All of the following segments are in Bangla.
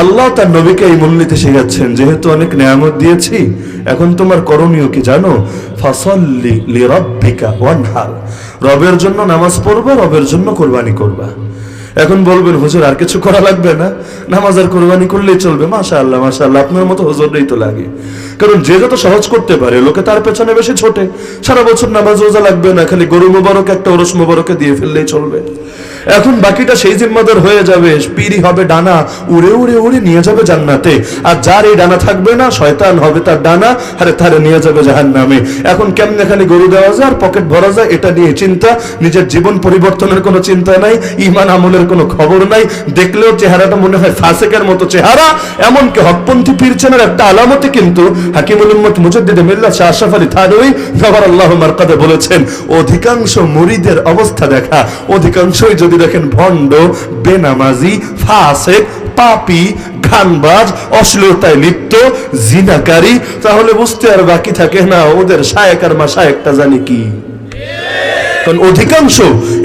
আল্লাহ তার নবীকে এই মূলনীতি শেখাচ্ছেন, যেহেতু অনেক নিয়ামত দিয়েছি, এখন তোমার করণীয় কি জানো? ওয়ানহার। রবের জন্য নামাজ পড়বা, রবের জন্য কোরবানি করবা। এখন বলবেন, হুজুর, আর কিছু করা লাগবে না? নামাজ আর কোরবানি করলেই চলবে মাশা আল্লাহ মাশা আল্লাহ আপনার মতো হুজুরই তো লাগে। কারণ যে যত সহজ করতে পারে, লোকে তার পেছনে বেশি ছোটে। সারা বছর নামাজ রোজা লাগবে না, খালি গরু মোবারক, একটা ওরস মোবারকে দিয়ে ফেললেই চলবে। এখন বাকিটা সেই জিম্মাদার হয়ে যাবে। পিরি হবে ডানা, উড়ে উড়ে উড়ে নিয়ে যাবে জান্নাতে। আর যার এই ডানা থাকবে না, শয়তান হবে তার ডানা, আরে তারে নিয়ে যাবে জাহান নামে এখন কেমনে খালি গরু দেওয়া যায় আর পকেট ভরা যায়, এটা নিয়ে চিন্তা। নিজের জীবন পরিবর্তনের কোনো চিন্তা নাই, ইমান আমলের কোনো খবর নাই। দেখলেও চেহারাটা মনে হয় ফাসেকের মতো চেহারা। এমনকি হকপন্থী পীরচেনের একটা আলামতে কিন্তু হাকিমুল উম্মত মুজদ্দিদে মিল্লাত শাহ আশরাফ আলী থানভী নগর আল্লাহ মারকাদে বলেছেন, অধিকাংশ মুরিদের অবস্থা দেখা, অধিকাংশই যদি দেখেন ভণ্ড, বেনামাজি, ফাসেক, পাপি খানবাজ অশ্লীলতায় লিপ্ত, জিনাকারী, তাহলে বুঝতে আর বাকি থাকে না, ওদের শায়েক আর মা শায়েকটা জানি কি। কারণ অধিকাংশ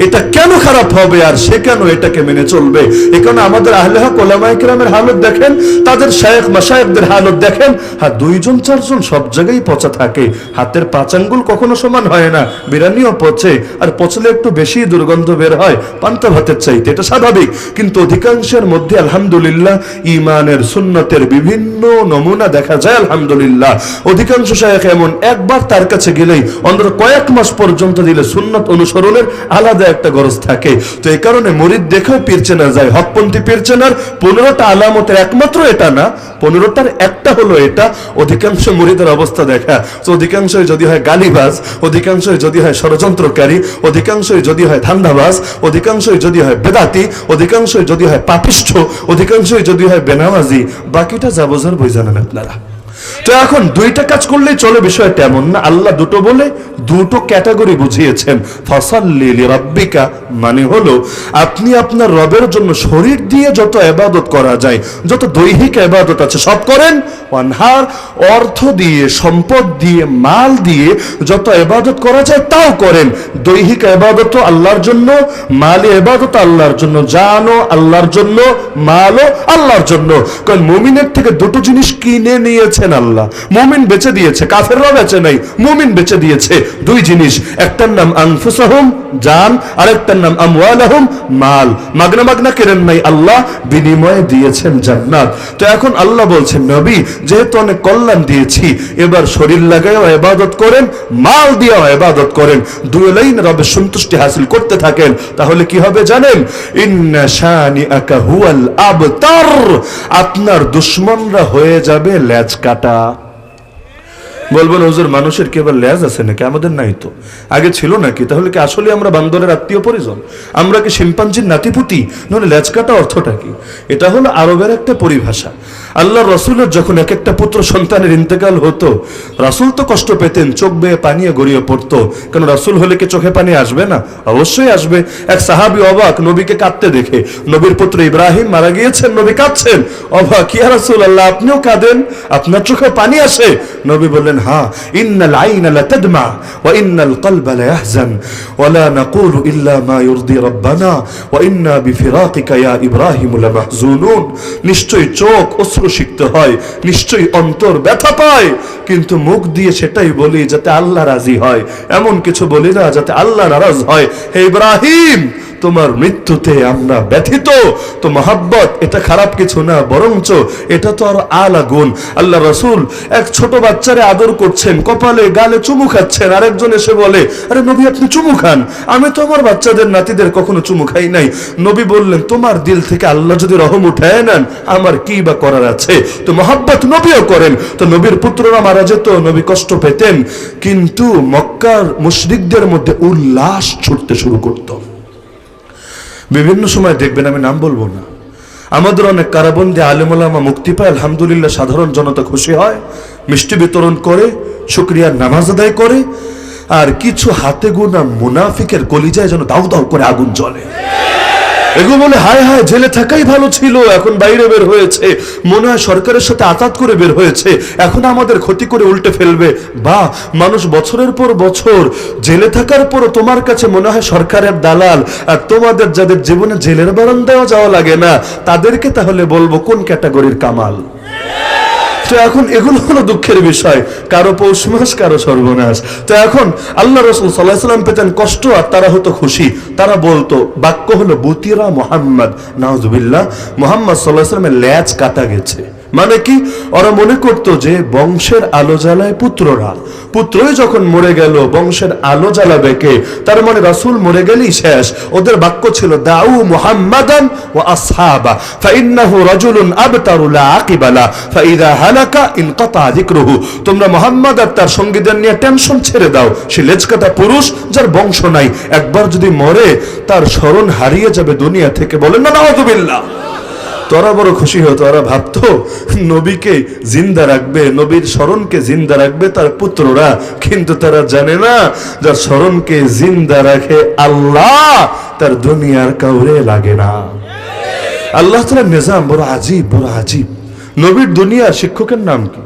এটা কেন খারাপ হবে আর সে কেন এটাকে মেনে চলবে? এ কারণে আমাদের আহলে হক, ওলামায়ে কেরামের হালত দেখেন, তাদের শায়েখ, মাশায়েখদের হালত দেখেন হ্যাঁ দুইজন, চারজন সব জায়গায় পচা থাকে। হাতের পাঁচ আঙ্গুল কখনো সমান হয় না বিরানিও পচে, আর পচলে একটু বেশি দুর্গন্ধ বের হয়, পান্তা ভাতের চাইতে, এটা স্বাভাবিক। কিন্তু অধিকাংশের মধ্যে, আলহামদুলিল্লাহ ইমানের সুন্নতের বিভিন্ন নমুনা দেখা যায়, আলহামদুলিল্লাহ। অধিকাংশ শায়েখ এমন একবার তার কাছে গেলেই, অন্তত কয়েক মাস পর্যন্ত দিলে সুন্নত অনুসরণের আলাদা একটা গরজ থাকে। তো এই কারণে মরিদ দেখেও পীরচেনা যায় হকপন্থী পীরচেনার পনেরোটা আলামতের একমাত্র এটা না, পনেরোটার একটা হলো এটা, অধিকাংশ মরিদের অবস্থা দেখা। তো অধিকাংশই যদি হয় গালিবাজ, অধিকাংশই যদি হয় ষড়যন্ত্রকারী, অধিকাংশই যদি হয় ধান্দাবাজ, অধিকাংশই যদি হয় বেদাতি, অধিকাংশই যদি হয় পাপিষ্ঠ, অধিকাংশই যদি হয় বেনামাজি, বাকিটা যা বোঝার বই জানেন আপনারা। তো এখন দুইটা কাজ করলেই চলে বিষয়টা এমন না? আল্লাহ দুটো বলে দুটো ক্যাটাগরি বুঝিয়েছেন। ফসাল্লি লিরাব্বিকা মানে হলো আপনি আপনার রবের জন্য শরীর দিয়ে যত এবাদত করা যায়, যত দৈহিক এবাদত আছে, সব করেন? অনহার অর্থ দিয়ে, সম্পদ দিয়ে, মাল দিয়ে যত এবাদত করা যায় তাও করেন। দৈহিক এবাদত আল্লাহর জন্য, মালি এবাদত আল্লাহর জন্য জানো আল্লাহর জন্য, মালও আল্লাহর জন্য। কারণ মুমিনের থেকে দুটো জিনিস কিনে নিয়েছেন আল্লাহ। মুমিন বেচে দিয়েছে, কাফেররাও বেচে নাই, মুমিন বেচে দিয়েছে। দুই জিনিস, একটার নাম আনফুসাহুম, জান, আরেকটার নাম আমওয়ালাহুম, মাল। মাগনা মাগনা কেরেন নাই আল্লাহ, বিনিময়ে দিয়েছেন জান্নাত। তো এখন আল্লাহ বলছেন, নবী, যেহেতু অনেক কল্যাণ দিয়েছি, এবার শরীর লাগায়ও ইবাদত করেন, মাল দিয়েও ইবাদত করেন। দুই লাইন রবের সন্তুষ্টি হাসিল করতে থাকেন, তাহলে কি হবে জানেন? ইন্না শানিআকা হুয়াল আবতার, আপনার দুশমনরা হয়ে যাবে লেজ কাটা বলবেন, হুজুর, মানুষের কি আবার লেজ আছে নাকি? আমাদের নাই তো। আগে ছিল নাকি? তাহলে কি আসলে আমরা বান্দরের আত্মীয় পরিজন? আমরা কি শিম্পাঞ্জির নাতিপুতি? নাহলে লেজ কাটা অর্থটা কি? এটা হলো আরবের একটা পরিভাষা। আল্লাহ রসুলের যখন এক একটা পুত্র সন্তানের ইন্তেকাল হতো, রাসুল তো কষ্ট পেতেন, চোখ বেয়ে পানিয়ে গড়িয়ে পড়তো। কেন রাসুল হলে কি চোখে পানি আসবে না? অবশ্যই আসবে। এক সাহাবি অবাক নবীকে কাঁদতে দেখে। নবীর পুত্র ইব্রাহিম মারা গিয়েছেন, নবী কাঁদছেন। অবাক, ইয়া রাসুল আল্লাহ আপনিও কাঁদেন? আপনার চোখে পানি আসে? নবী বললেন হ্যাঁ ইন্নাল আইনা লাতাদমা ওয়া ইন্নাল কলবা লায়াহজান ওয়া লা নাকুলু ইল্লা মা ইরদি রাব্বানা ওয়া ইন্না বিফিরাকিকা ইয়া ইব্রাহিম লামাহজুনুন নিশ্চয়ই চোখ অশ্রুসিক্ত হয়, নিশ্চয়ই অন্তর ব্যথা পায়। কিন্তু মুখ দিয়ে সেটাই বলি যাতে আল্লাহ রাজি হয়। এমন কিছু বলি না যাতে আল্লাহ নারাজ হয়। হে ইব্রাহিম তোমার মৃত্যুতে আমরা ব্যথিত। তো মহাব্বত, এটা খারাপ কিছু না, বরঞ্চ এটা তো আর আলা গুণ। আল্লাহ রসুল এক ছোট বাচ্চারে আদর করছেন, কপালে, গালে চুমু খাচ্ছেন। আরেকজন এসে বলে, আরে নবী, আপনি চুমু খান। আমি তো আমার বাচ্চাদের, নাতিদের কখনো চুমু খাই নাই। নবী বললেন, তোমার দিল থেকে আল্লাহ যদি রহম উঠায় নেন, আমার কি বা করার আছে? তো মহাব্বত নবীও করেন। তো নবীর পুত্ররা মারা যেত, নবী কষ্ট পেতেন। কিন্তু মক্কার মুশরিকদের মধ্যে উল্লাস ছুটতে শুরু করতো। বিভিন্ন সময় দেখবেন আমি নাম বলব না। আমাদের অনেক কারাবন্দি আলেমুলামা মুক্তি পায়, আলহামদুলিল্লাহ সাধারণ জনতা খুশি হয়, মিষ্টি বিতরণ করে, শুক্রিয়ার নামাজ আদায় করে, আর কিছু হাতে গোনা মুনাফিকের কলিজায় যেন দাউ দাউ করে আগুন জ্বলে। এগুলো বলে, হায় হায়, জেলে থাকাই ভালো ছিল, এখন বাইরে বের হয়েছে। মনে হয় সরকারের সাথে আতাত করে বের হয়েছে। এখন আমাদের ক্ষতি করে উল্টে ফেলবে। বা, মানুষ বছরের পর বছর জেলে থাকার পর তোমার কাছে মনে হয় সরকারের দালাল, আর তোমাদের যাদের জীবনে জেলের বারান্দায়ও যাওয়া লাগে না, তাদেরকে তাহলে বলব, কোন ক্যাটাগরির কামাল? তো এখন এগুলো হলো দুঃখের বিষয়। কারও পৌষ মাস, কারও সর্বনাশ। তো এখন আল্লাহ রসুল সাল্লাহ সাল্লাম পেতেন কষ্ট আর তারা হতো খুশি। তারা বলতো, বাক্য হলো, বুতিরা মোহাম্মদ নাহজুবিল্লাহ মোহাম্মদ সাল্লাহ সাল্লামের ল্যাচ কাটা গেছে। মানে কি? ওরা মনে করতো যে বংশের আলো জ্বালায় পুত্ররা। পুত্রই যখন মরে গেল, বংশের আলো জ্বালাবে কে? তার মানে রাসূল মরে গেলেই শেষ। ওদের বাক্য ছিল, দাউ মুহাম্মাদান ওয়া আসহাবা, ফাইন্নাহু রাজুলুন আকিবালা, ফাইদা হালাকা ইনকাতা যিকরুহু। তোমরা মুহাম্মদ আর তার সঙ্গীদের নিয়ে টেনশন ছেড়ে দাও। সে লেজকাটা পুরুষ যার বংশ নাই। একবার যদি মরে, তার স্মরণ হারিয়ে যাবে দুনিয়া থেকে। বলেন না নাউযুবিল্লাহ তোরা বড় খুশি হতো ওরা ভাবতো নবীকে জিন্দা রাখবে, নবীর স্মরণকে জিন্দা রাখবে তার পুত্ররা। কিন্তু তারা জানে না যার স্মরণকে জিন্দা রাখে আল্লাহ, তার দুনিয়ার কাউরে লাগে না। আল্লাহ তালার নিজাম, বড় আজীব বড় আজীব। নবীর দুনিয়ার শিক্ষকের নাম কি?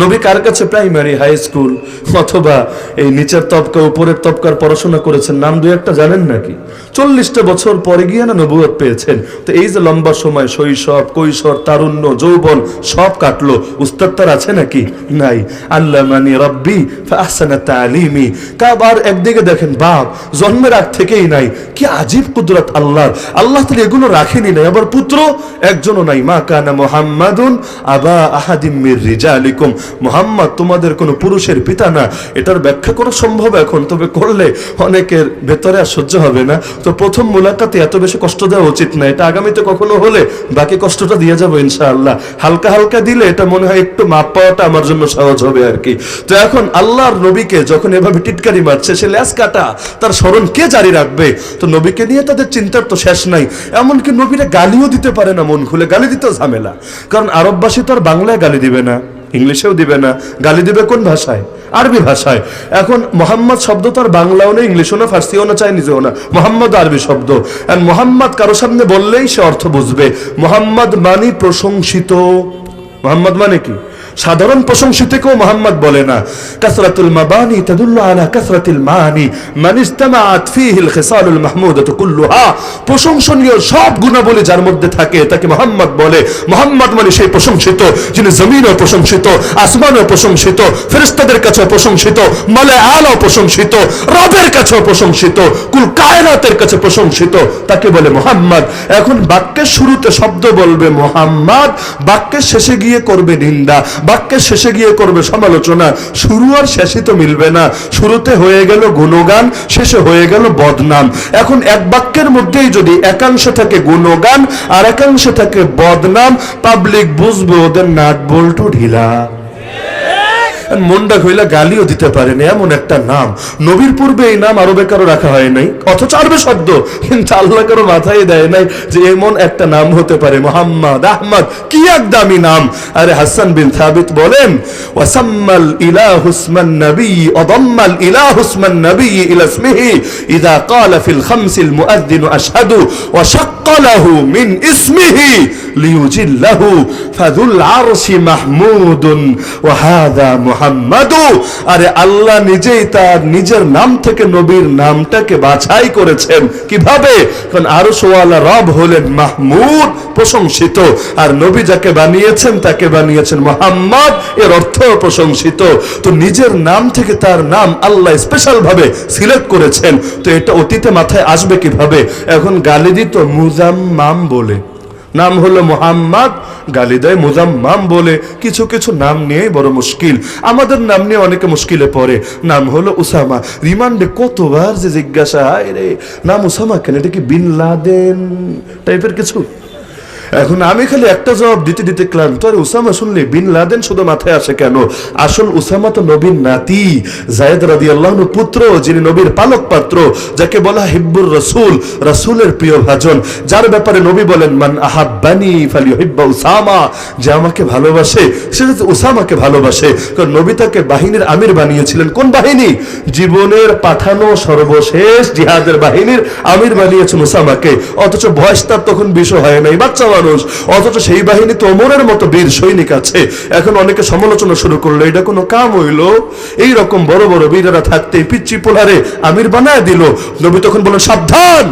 নবী কার কাছে প্রাইমারি হাই স্কুল অথবা এই নিচের তবকা, উপরের তবকার পড়াশোনা করেছেন? নাম দু একটা জানেন নাকি? চল্লিশটা বছর পরে গিয়ে না নবুয়ত পেয়েছেন। তো এই যে লম্বা সময় শৈশব, কৈশোর, তারুণ্য, যৌবন সব কাটলো। উস্তাদ তার আছে নাকি? নাই। আল্লাহ মানি রব্বি আহসানা তালিমি। কাবার একদিকে দেখেন বাপ, জন্মের আগ থেকেই নাই। কি আজীব কুদরত আল্লাহর। আল্লাহ তাহলে এগুলো রাখেনি নাই। আবার পুত্র? একজনও নাই। মা কানা মোহাম্মাদুন আবা আহাদিম মির রিজালিকুম। মোহাম্মদ তোমাদের কোনো পুরুষের পিতা না। এটার ব্যাখ্যা করা সম্ভব এখন, তবে করলে অনেকের ভেতরে আর সহ্য হবে না। তো প্রথম মোলাকাতে এত বেশি কষ্ট দেওয়া উচিত না। এটা আগামীতে কখনো হলে বাকি কষ্টটা দিয়ে যাব ইনশাআল্লাহ। হালকা হালকা দিলে এটা মনে হয় একটু মাপ পাওয়াটা আমার জন্য সহজ হবে আর কি। তো এখন আল্লাহর নবীকে যখন এভাবে টিটকারি মারছে, সে ল্যাস কাটা, তার স্মরণ কে জারি রাখবে? তো নবীকে নিয়ে তাদের চিন্তার তো শেষ নাই। এমনকি নবীরা গালিও দিতে পারে না মন খুলে, গালি দিতেও ঝামেলা। কারণ আরববাসী তো আর বাংলায় গালি দিবে না। ইংলিশেও দিবে না, গালি দিবে কোন ভাষায়? আরবি ভাষায়। এখন মোহাম্মদ শব্দ তো আর বাংলাও না ইংলিশও না, ফার্সিও না, চাইনিজও না। মোহাম্মদ আরবি শব্দ। অ্যান্ড মোহাম্মদ কারও সামনে বললেই সে অর্থ বুঝবে। মোহাম্মদ মানি প্রশংসিত। মোহাম্মদ মানে কি? সাধারণ প্রশংসিতকেও মোহাম্মদ বলে না। কাসরাতুল মাবানি তাদুল্লু আলা কাসরাতিল মানি, মান ইজতামাআত ফীহিল খিসালুল মাহমুদাতু কুল্লুহা। প্রশংসনীয় সব গুণাবলী যার মধ্যে থাকে, তাকে মোহাম্মদ বলে। মোহাম্মদ মানে সেই প্রশংসিত, যিনি জমিনও প্রশংসিত, আসমানও প্রশংসিত, ফেরেশতাদের কাছেও প্রশংসিত মালে আলো প্রশংসিত, রবের কাছেও প্রশংসিত, কুল কায়নাতের কাছে প্রশংসিত, তাকে বলে মোহাম্মদ। এখন বাক্যের শুরুতে শব্দ বলবে মোহাম্মদ, বাক্যের শেষে গিয়ে করবে নিন্দা। বাক্যের শেষে গিয়ে করবে সমালোচনা। শুরু আর শেষে তো মিলবে না। শুরুতে হয়ে গেল গুণগান, শেষে হয়ে গেল বদনাম। এখন এক বাক্যের মধ্যেই যদি একাংশ থাকে গুণগান আর একাংশ থাকে বদনাম পাবলিক বুঝবে ওদের নাট বল্টু ঢিলা। মনটা হইলা গালিও দিতে পারেন এমন একটা নাম। নবীর পূর্বে এই নাম আরবে কারও রাখা হয় নাই, অথচ আরবে শব্দ কিন্তু আল্লাহ কারও মাথায় দেয় নাই যে এমন একটা নাম হতে পারে, মোহাম্মদ আহমদ। কি এক দামি নাম। আরে হাসান বিন সাবিত বলেন, ওয়াসাম্মাল ইলাহু ইসমান নবী অদম্মাল ইলাহু ইসমান নবী ইলা ইসমিহি ক্বালা ফিল খামসিল মুআদ্দিন আশহাদু, ওয়া শাক্কা লাহু মিন ইসমিহি লিয়ুজিল্লাহু, ফাযুল আরশি মাহমুদুন, ওয়া হাযা মুহাম্মাদু। আরে আল্লাহ নিজেই তার নিজের নাম থেকে নবীর নামটাকে বাছাই করেছেন। কীভাবে? কারণ আরও সোয়ালা রব হলেন মাহমুদ, প্রশংসিত। আর নবী যাকে বানিয়েছেন, তাকে বানিয়েছেন মোহাম্মদ, এর অর্থ প্রশংসিত। তো নিজের নাম থেকে তার নাম আল্লাহ স্পেশাল ভাবে সিলেক্ট করেছেন। তো এটা অতীতে মাথায় আসবে কীভাবে? এখন গালি দিত মুজাম্মাম বলে। নাম হলো মোহাম্মদ। গালি দেয় মুজাম্মাম বলে। কিছু কিছু নাম নিয়েই বড় মুশকিল। আমাদের নাম নিয়ে অনেকে মুশকিলে পড়ে। নাম হলো উসামা। রিমান্ডে কতবার যে জিজ্ঞাসা হায় রে, নাম উসামা কেন? এটা কি বিন লাদেন? টাইপের কিছু। এখন আমি খালি একটা জবাব দিতে দিতে ক্লান্ত, আর উসামা শুনলে, বিন লাদেন শুধু মাথায় আসে কেন? আসল উসামা তো নবীর নাতি, জায়দ রাদি আল্লাহ পুত্র, যিনি নবীর পালক পাত্র, যাকে বলা হিব্বুর রসুল, রসুলের প্রিয় ভাজন। যার ব্যাপারে নবী বলেন, মান আহাব্বানি ফালি হিব্বা উসামা। যে আমাকে ভালোবাসে, সে উসামাকে ভালোবাসে, কারণ নবী তাকে বাহিনীর আমির বানিয়েছিলেন। কোন বাহিনী? জীবনের পাঠানো সর্বশেষ জিহাদের বাহিনীর আমির বানিয়েছেন উসামাকে। অথচ বয়স তার তখন বিষয় হয় নাই। বাচ্চা মানুষ, অথচ সেই বাহিনী তো ওমরের মতো বীর সৈনিক আছে। এখন অনেকে সমালোচনা শুরু করল, এটা কোনো কাম হইল? এই রকম বড় বড় বীরেরা থাকতে পিচ্চি পোলারে আমির বানায় দিল। নবী তখন বলেন সাবধান!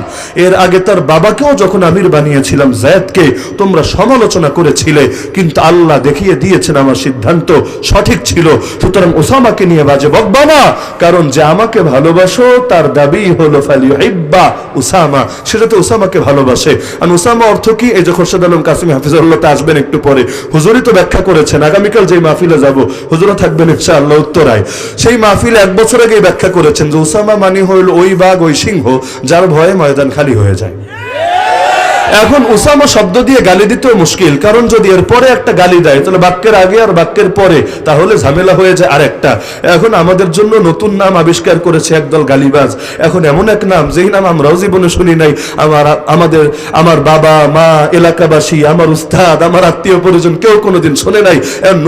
এর আগে তার বাবাকেও যখন আমির বানিয়েছিলাম জায়দকে, তোমরা সমালোচনা করেছিলে, কিন্তু আল্লাহ দেখিয়ে দিয়েছেন আমার সিদ্ধান্ত সঠিক ছিল। সুতরাং ওসামাকে নিয়ে বাজে বকবা না কারণ যে আমাকে ভালোবাসো, তার দাবি হলো ফালিউ হিব্বা উসামা। সেটা তো উসামাকে ভালোবাসে। আর উসামা অর্থ কি? এই যে আলম কাসিম হাফিজুল্লাহ আসবেন একটু পরে। হুজুরই তো ব্যাখ্যা করেছেন, আগামীকাল যে মাহফিলে যাব, হুজুরও থাকবেন ইনশাআল্লাহ উত্তরায়। সেই মাহফিলে এক বছর আগেই ব্যাখ্যা করেছেন যে ওসামা মানি হইল ওই বাঘ, ওই সিংহ, যার ভয়ে ময়দান খালি হয়ে যায়। এখন উসামা শব্দ দিয়ে গালি দিতেও মুশকিল, কারণ যদি এরপরে একটা গালি দেয়, তাহলে বাক্যের আগে আর বাক্যের পরে, তাহলে ঝামেলা হয়ে যায় আরেকটা। এখন আমাদের জন্য নতুন নাম আবিষ্কার করেছে একদল গালিবাজ। এখন এমন এক নাম, যেই নাম আমরাও জীবনে শুনি নাই। আমার আমাদের, আমার বাবা, মা, এলাকাবাসী, আমার উস্তাদ, আমার আত্মীয় পরিজন কেউ কোনোদিন শোনে নাই।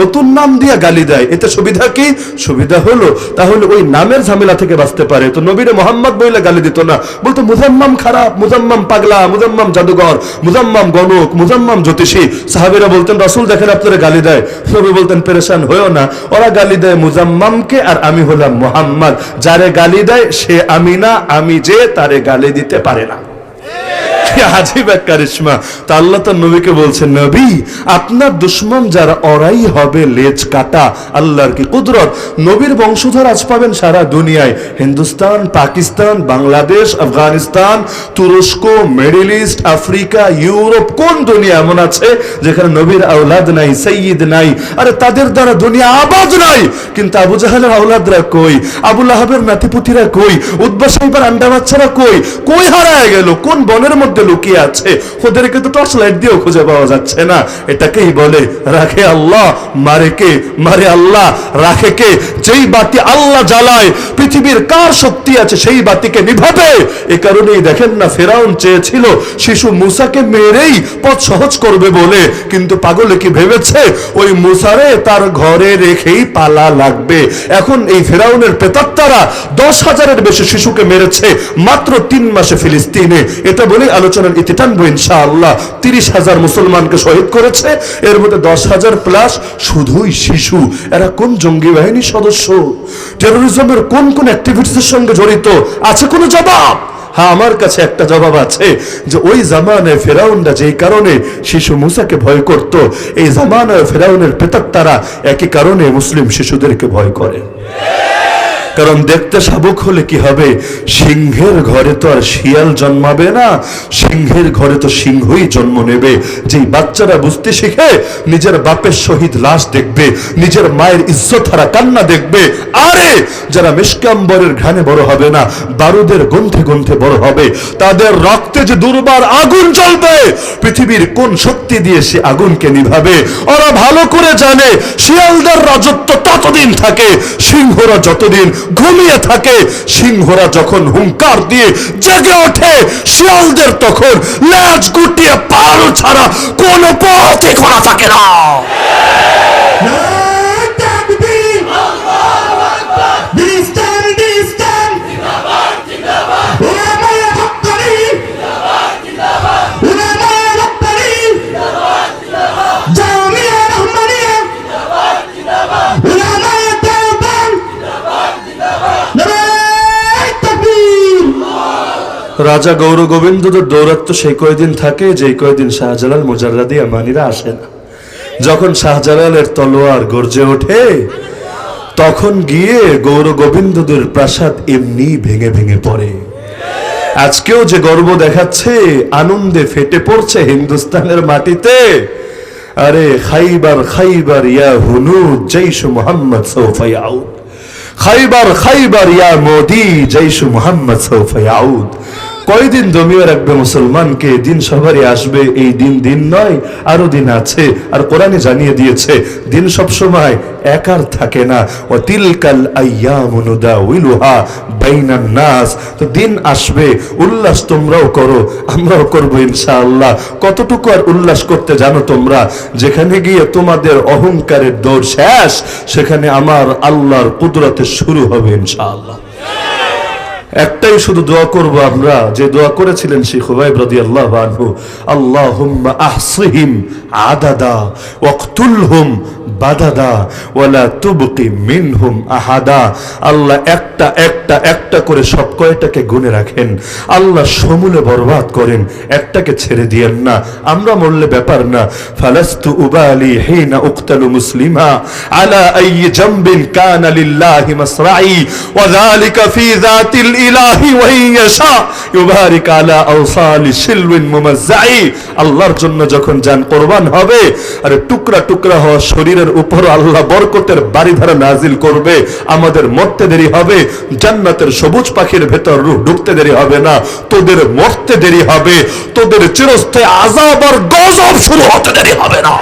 নতুন নাম দিয়ে গালি দেয়। এতে সুবিধা কি? সুবিধা হলো, তাহলে ওই নামের ঝামেলা থেকে বাঁচতে পারে। তো নবীরে মোহাম্মদ বইলে গালি দিত না। বলতো, মুজাম্মাম খারাপ, মুজাম্মাম পাগলা, মুজাম্মাম জাদুঘর। মুজাম্মাম গণক, মুজাম্মাম জ্যোতিষী। সাহাবিরা বলতেন, রসুল দেখেন আপনারা গালি দেয়। সবে বলতেন, পেরেশান হয়েও না। ওরা গালি দেয় মুজাম্মামকে আর আমি হলাম মোহাম্মদ। যারে গালি দেয় সে আমি না, আমি যে তারে গালি দিতে পারে না। আজীব কারিশমা, তা আল্লাহ তার নবীকে বলছেন, নবী, আপনার দুশ্মন যারা ওরাই হবে লেজ কাটা, আল্লাহর কি কুদরত? নবীর বংশধর আজ পাবেন সারা দুনিয়ায়। হিন্দুস্তান, পাকিস্তান, বাংলাদেশ, আফগানিস্তান, তুরস্ক, মিডল ইস্ট, আফ্রিকা, ইউরোপ, কোন দুনিয়া এমন আছে যেখানে নবীর আওলাদ নাই, সৈয়দ নাই? আরে তাদের দ্বারা দুনিয়া আবাদ নাই। কিন্তু আবু জাহালের আওলাদরা কই? আবুল আহাবের নাতিপুতিরা কই? উদ্বা সাহেবের আন্ডা বাচ্চারা কই? কই হারায় গেল? কোন বনের মধ্যে লুকিয়ে আছে। ওদেরকে তো টর্চ লাইট দিয়েও খুঁজে পাওয়া যাচ্ছে না। এটাকেই বলে, রাখে আল্লাহ, মারে কে? মারে আল্লাহ, রাখে কে? যেই বাতি আল্লাহ জ্বালায়, পৃথিবীর কার শক্তি আছে সেই বাতিকে নিভাবে? এ কারণেই দেখেন না, ফেরাউন চেয়েছিল, শিশু মুসাকে মেরেই পথ সহজ করবে বলে। কিন্তু পাগলে কি ভেবেছে? ওই মুসারে তার ঘরে রেখেই পালা লাগবে। এখন এই ফেরাউনের প্রেতাত্মারা দশ হাজারের বেশি শিশুকে মেরেছে মাত্র তিন মাসে ফিলিস্তিনে। এটা বলেই আলোচনার ইতি টানবো ইনশাআল্লাহ। তিরিশ হাজার মুসলমানকে শহীদ করেছে, এর মধ্যে দশ হাজার প্লাস শুধুই শিশু। এরা কোন জঙ্গি বাহিনীর সদস্য? টেরোরিজমের কোন কোন অ্যাক্টিভিটিসের সঙ্গে জড়িত? আছে কোনো জবাব? হ্যাঁ আমার কাছে একটা জবাব আছে যে ওই জামানায় ফেরাউনরা যেই কারণে শিশু মুসাকে ভয় করত, এই জামানায় ফেরাউনের প্রেতাত্মারা একই কারণে মুসলিম শিশুদেরকে ভয় করে। কারণ দেখতে শাবক হলে কি হবে? সিংহের ঘরে তো আর শিয়াল জন্মাবে না। সিংহের ঘরে তো সিংহই জন্ম নেবে। যেই বাচ্চারা বুঝতে শিখে, নিজের বাপের শহীদ লাশ দেখবে, নিজের মায়ের ইজ্জত হারা কান্না দেখবে। আরে, যারা মিসকাম্বরের ঘানে বড় হবে না, বারুদের গন্থে গন্থে বড় হবে। তাদের রক্তে যে দুর্বার আগুন জ্বলবে, পৃথিবীর কোন শক্তি দিয়ে সে আগুনকে নিভাবে? ওরা ভালো করে জানে, শিয়ালদের রাজত্ব ততদিন থাকে, সিংহরা যতদিন ঘুমিয়ে থাকে। সিংহরা যখন হুঙ্কার দিয়ে জেগে ওঠে, শিয়ালদের তখন লেজ গুটিয়ে পাল ছাড়া কোনো পথে করা থাকে না। রাজা গৌর গোবিন্দদের দৌরাত্ম সেই কয়দিন থাকে, যেই কয়দিন শাহজালাল মুজাররাদি আমানিরা আসে না। যখন শাহজালালের তলোয়ার গর্জে ওঠে, তখন গিয়ে গৌর গোবিন্দদের প্রাসাদ এমনি ভেঙে ভেঙে পড়ে। আজকেও যে গর্ব দেখাচ্ছে, আনন্দে ফেটে পড়ছে হিন্দুস্তানের মাটিতে। আরে, খাইবার খাইবার ইয়া হুনু জৈশ মোহাম্মদ সৌফাই আউদ। খাইবার খাইবার ইয়া মোদি, জৈশ মোহাম্মদ সৌফাই আউদ। কয়দিন দমিয়ে রাখবে মুসলমানকে দিন সবারই আসবে? এই দিন দিন নয়, আরও দিন আছে। আর কোরআনে জানিয়ে দিয়েছে, দিন সব সময় একার থাকে না। ও তিলকাল আইয়ামুনুদাউইলুহা বাইনান নাস। তো দিন আসবে, উল্লাস তোমরাও করো, আমরাও করব ইনশাআল্লাহ। কতটুকু আর উল্লাস করতে জানো তোমরা? যেখানে গিয়ে তোমাদের অহংকারের দৌড় শেষ, সেখানে আমার আল্লাহর কুদরতে শুরু হবে ইনশাআল্লাহ। একটাই শুধু দোয়া করব আমরা। যে দোয়া করেছিলেন শিখ হুবাইব রাদিয়াল্লাহু আনহু, আল্লাহুম্মা আহসিহিম আদাদা ওয়াকতুলহুম বাদাদা ওয়ালা তুবকি মিনহুম আহাদা। আল্লাহ একটা একটা একটা করে সব কয়টাকে গুনে রাখেন। আল্লাহ সমূলে বরবাদ করেন, একটাকে ছেড়ে দিয়েন না। আমরা মরলে ব্যাপার না। ফালাস্তু উবালি হিনা উক্তালু মুসলিমা আলা আই জামবিন কানা লিল্লাহি মাসরাই ওয়া যালিকা ফি যাতিল ইলাহি ওয়া ইয়াশা ইউবারিক আলা আওসালি শিলউইন মুমাজ্জাই। আল্লাহর জন্য যখন জান কোরবান হবে, আর টুকরা টুকরা হওয়া শরীরের উপর আল্লাহ বরকতের বাড়িধারা নাজিল করবে। আমাদের মরতে দেরি হবে, জান্নাতের সবুজ পাখির ভেতর রূহ ঢুকতে দেরি হবে না। তোদের মরতে দেরি হবে, তোদের চিরস্থায়ী আজাব আর গজব শুরু হতে দেরি হবে না।